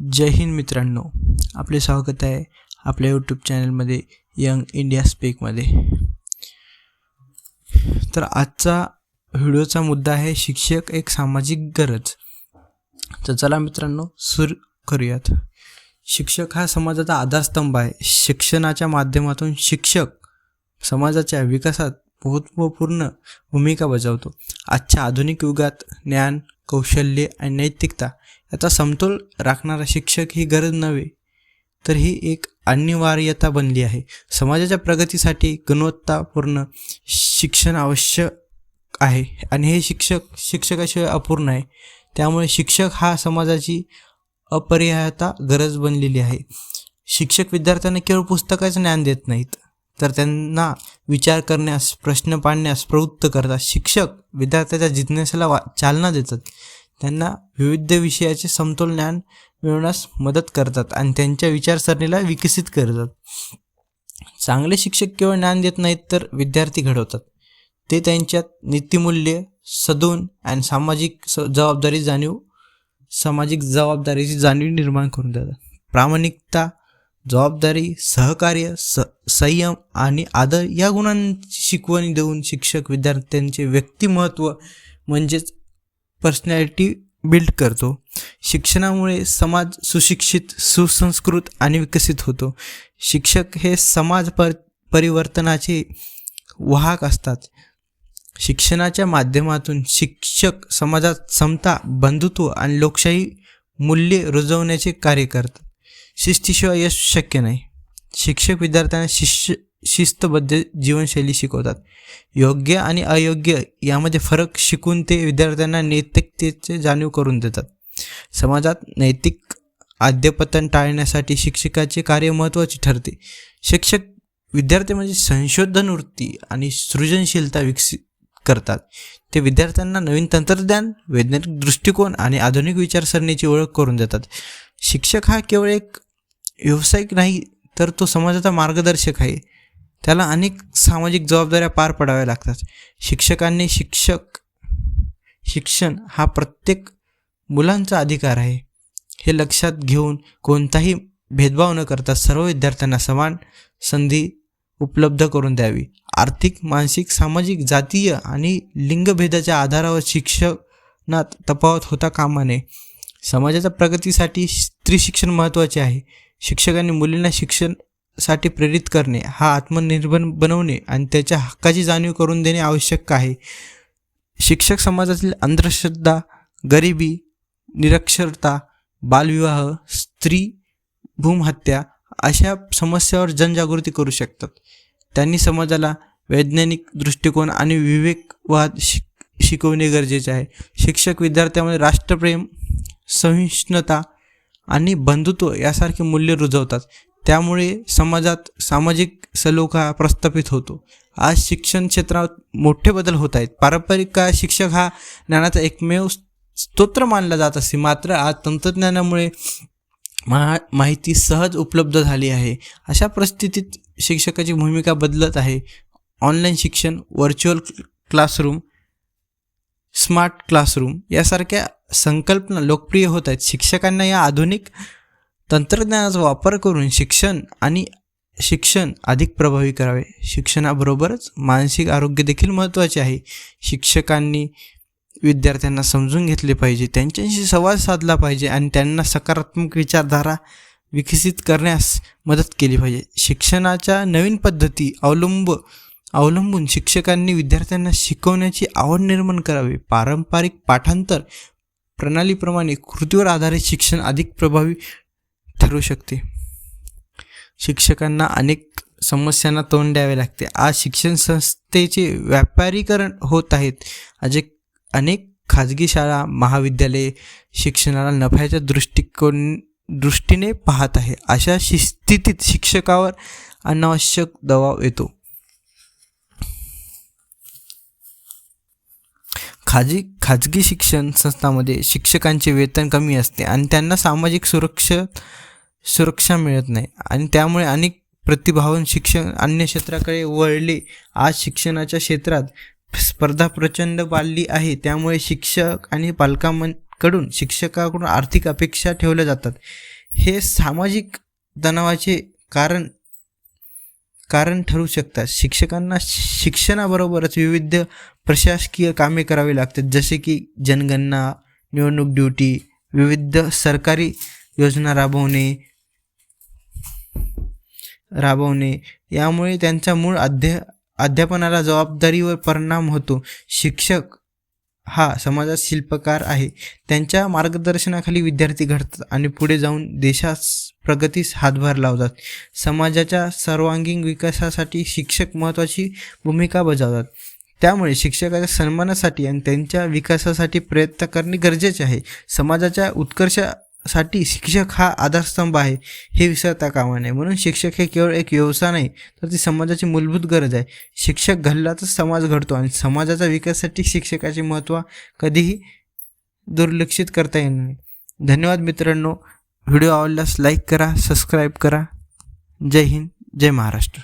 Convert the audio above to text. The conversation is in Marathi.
जय हिंद मित्रांनो. आपले स्वागत आहे आपल्या यूट्यूब चॅनलमध्ये यंग इंडिया स्पीकमध्ये तर आजचा व्हिडिओचा मुद्दा आहे शिक्षक एक सामाजिक गरज. तर चला मित्रांनो सुरू करूयात. शिक्षक हा समाजाचा आधारस्तंभ आहे. शिक्षणाच्या माध्यमातून शिक्षक समाजाच्या विकासात महत्त्वपूर्ण भूमिका बजावतो. आजच्या आधुनिक युगात ज्ञान कौशल्य आणि नैतिकता याचा समतोल राखणारा शिक्षक ही गरज नव्हे तर ही एक अनिवार्यता बनली आहे. समाजाच्या प्रगतीसाठी गुणवत्तापूर्ण शिक्षण आवश्यक आहे आणि हे शिक्षक शिक्षकाशिवाय अपूर्ण आहे. त्यामुळे शिक्षक हा समाजाची अपरिहार्यता गरज बनलेली आहे. शिक्षक विद्यार्थ्यांना केवळ पुस्तकाचं ज्ञान देत नाहीत तर त्यांना विचार करण्यास प्रश्न पाडण्यास प्रवृत्त करतात. शिक्षक विद्यार्थ्याच्या जिज्ञासेला वा चालना देतात. त्यांना विविध विषयाचे समतोल ज्ञान मिळवण्यास मदत करतात आणि त्यांच्या विचारसरणीला विकसित करतात. चांगले शिक्षक केवळ ज्ञान देत नाहीत तर विद्यार्थी घडवतात. ते त्यांच्यात नीतिमूल्य सदून आणि सामाजिक स जबाबदारी जाणीव सामाजिक जबाबदारीची जाणीव निर्माण करून देतात. प्रामाणिकता जबाबदारी सहकार्य स संयम आणि आदर या गुणांची शिकवणी देऊन शिक्षक विद्यार्थ्यांचे व्यक्तिमत्व म्हणजेच पर्सनॅलिटी बिल्ड करतो. शिक्षणामुळे समाज सुशिक्षित सुसंस्कृत आणि विकसित होतो. शिक्षक हे समाज पर परिवर्तनाचे वाहक असतात. शिक्षणाच्या माध्यमातून शिक्षक समाजात समता बंधुत्व आणि लोकशाही मूल्ये रुजवण्याचे कार्य करतात. शिस्तीशिवाय यश शक्य नाही. शिक्षक विद्यार्थ्यांना शिष्य शिस्तबद्ध जीवनशैली शिकवतात. योग्य आणि अयोग्य यामध्ये फरक शिकून ते विद्यार्थ्यांना नैतिकतेचे जाणीव करून देतात. समाजात नैतिक आद्यपतन टाळण्यासाठी शिक्षकाचे कार्य महत्त्वाचे ठरते. शिक्षक विद्यार्थी म्हणजे संशोधन वृत्ती आणि सृजनशीलता विकसित करतात. ते विद्यार्थ्यांना नवीन तंत्रज्ञान वैज्ञानिक दृष्टिकोन आणि आधुनिक विचारसरणीची ओळख करून देतात. शिक्षक हा केवळ एक व्यावसायिक नाही तर तो समाजाचा मार्गदर्शक आहे. त्याला अनेक सामाजिक जबाबदाऱ्या पार पडाव्या लागतात. शिक्षकांनी शिक्षक शिक्षण हा प्रत्येक मुलांचा अधिकार आहे. हे लक्षात घेऊन कोणताही भेदभाव न करता सर्व विद्यार्थ्यांना समान संधी उपलब्ध करून द्यावी. आर्थिक मानसिक सामाजिक जातीय आणि लिंगभेदाच्या आधारावर शिक्षणात तफावत होता कामा नये. समाजाच्या प्रगतीसाठी स्त्री शिक्षण महत्त्वाचे आहे. शिक्षकांनी मुलींना शिक्षणासाठी प्रेरित करणे हा आत्मनिर्भर बनवणे आणि त्याच्या हक्काची जाणीव करून देणे आवश्यक आहे. शिक्षक समाजातील अंधश्रद्धा गरिबी निरक्षरता बालविवाह स्त्री भूमहत्या अशा समस्यावर जनजागृती करू शकतात. त्यांनी समाजाला वैज्ञानिक दृष्टिकोन आणि विवेकवाद शिक शिकवणे गरजेचे आहे. शिक्षक विद्यार्थ्यामध्ये राष्ट्रप्रेम सहिष्णुता आणि बंधुत्व यासारखे मूल्य रुजवतात. त्यामुळे समाजात सामाजिक सलोखा प्रस्थापित होतो. आज शिक्षण क्षेत्रात मोठे बदल होत आहेत. पारंपरिक काळ शिक्षक हा ज्ञानाचा एकमेव स्तोत्र मानला जात असे. मात्र आज तंत्रज्ञानामुळे मा माहिती सहज उपलब्ध झाली आहे. अशा परिस्थितीत शिक्षकाची भूमिका बदलत आहे. ऑनलाईन शिक्षण व्हर्च्युअल क्लासरूम स्मार्ट क्लासरूम यासारख्या संकल्पना लोकप्रिय होत आहेत. शिक्षकांना या आधुनिक तंत्रज्ञानाचा वापर करून शिक्षण आणि शिक्षण अधिक प्रभावी करावे. शिक्षणाबरोबरच मानसिक आरोग्य देखील महत्त्वाचे आहे. शिक्षकांनी विद्यार्थ्यांना समजून घेतले पाहिजे. त्यांच्याशी संवाद साधला पाहिजे आणि त्यांना सकारात्मक विचारधारा विकसित करण्यास मदत केली पाहिजे. शिक्षणाच्या नवीन पद्धती अवलंब अवलंबून शिक्षकांनी विद्यार्थ्यांना शिकवण्याची आवड निर्माण करावी. पारंपरिक पाठांतर प्रणालीप्रमाणे कृतीवर आधारित शिक्षण अधिक प्रभावी ठरू शकते. शिक्षकांना अनेक समस्यांना तोंड द्यावे लागते. आज शिक्षण संस्थेचे व्यापारीकरण होत आहेत. आज अनेक खाजगी शाळा महाविद्यालये शिक्षणाला नफ्याच्या दृष्टिकोन दृष्टीने पाहत आहे. अशा स्थितीत शिक्षकावर अनावश्यक दबाव येतो. खाजी खाजगी शिक्षण संस्थांमध्ये शिक्षकांचे वेतन कमी असते आणि त्यांना सामाजिक सुरक्षा सुरक्षा मिळत नाही. आणि त्यामुळे अनेक प्रतिभावन शिक्षण अन्य क्षेत्राकडे वळले. आज शिक्षणाच्या क्षेत्रात स्पर्धा प्रचंड वाढली आहे. त्यामुळे शिक्षक आणि पालकांकडून शिक्षकाकडून आर्थिक अपेक्षा ठेवल्या जातात. हे सामाजिक तणावाचे कारण कारण ठरू शकतात. शिक्षकांना शिक्षणाबरोबरच विविध प्रशासकीय कामे करावी लागतात. जसे की जनगणना निवडणूक ड्युटी विविध सरकारी योजना राबवणे राबवणे. यामुळे त्यांच्या मूळ अध्या अध्यापनाला जबाबदारीवर परिणाम होतो. शिक्षक हा समाजात शिल्पकार आहे. त्यांच्या मार्गदर्शनाखाली विद्यार्थी घडतात आणि पुढे जाऊन देशास प्रगतीस हातभार लावतात. समाजाच्या सर्वांगीण विकासासाठी शिक्षक महत्त्वाची भूमिका बजावतात. त्यामुळे शिक्षकाच्या सन्मानासाठी आणि त्यांच्या विकासासाठी प्रयत्न करणे गरजेचे आहे. समाजाच्या उत्कर्ष साठी शिक्षक हा आधारस्तंभ आहे हे विसरता कामा नये. म्हणून शिक्षक हे केवळ एक व्यवसाय नाही तर ती समाजाची मूलभूत गरज आहे. शिक्षक घडला तर समाज घडतो आणि समाजाचा विकासासाठी शिक्षकाचे महत्त्व कधीही दुर्लक्षित करता येणार नाही. धन्यवाद मित्रांनो. व्हिडिओ आवडल्यास लाईक करा सबस्क्राईब करा. जय हिंद जय महाराष्ट्र.